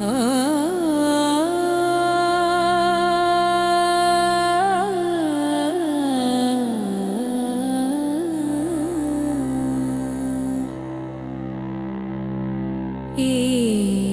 Ah. E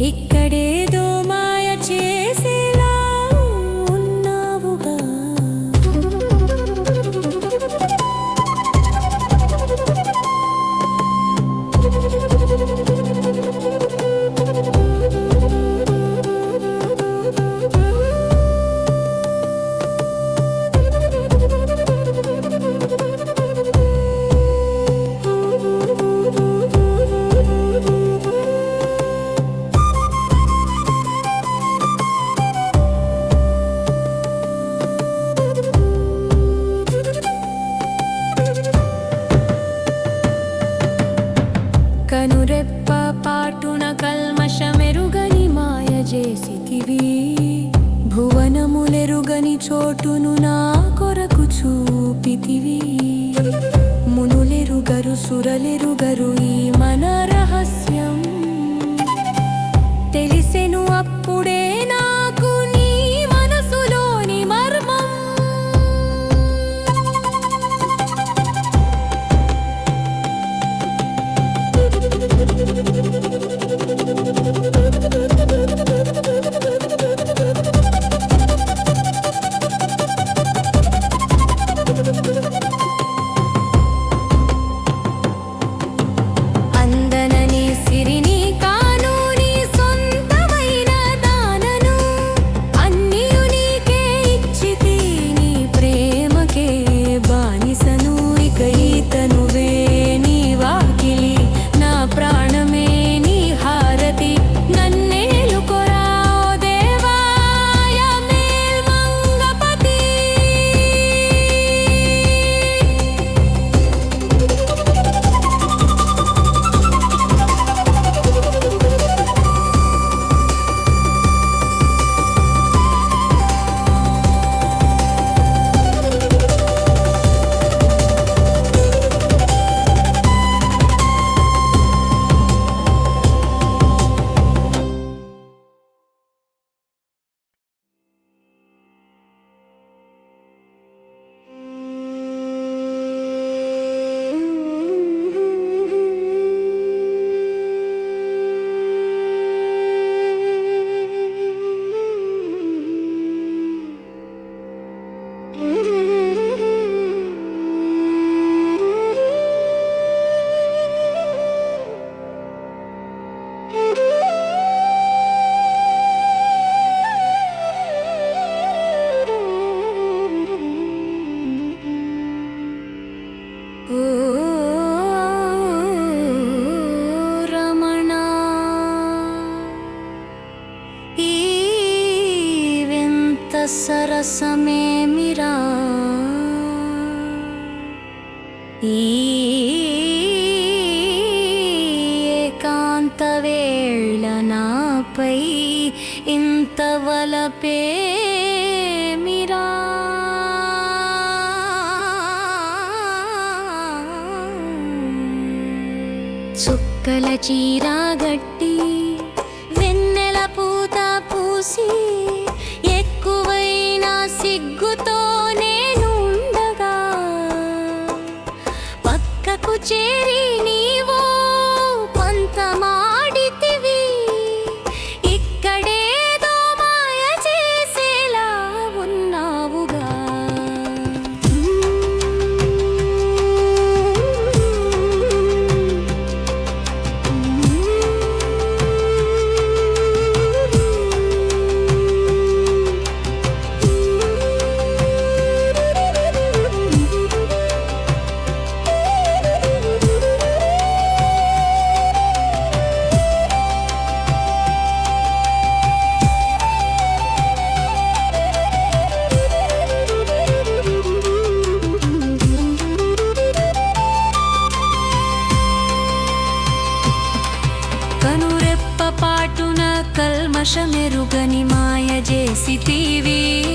ఇక్కడే కను రెప్ప పాటున కల్మషమెరుగని మాయ చేసితివి. భువనములెరుగని చోటును నా కొరకు చూపితివి. మునులెరుగరు సురలెరుగరు ఈ మన రహస్యం. తెలిసెను అప్పుడే కోసమేమిరా ఈ ఏకాంత వేళ నాపై ఇంత వలపేమిరా చుక్కల చీరాగట్టి గట్టి cherry కనురెప్ప మాయ చేసి తీవీ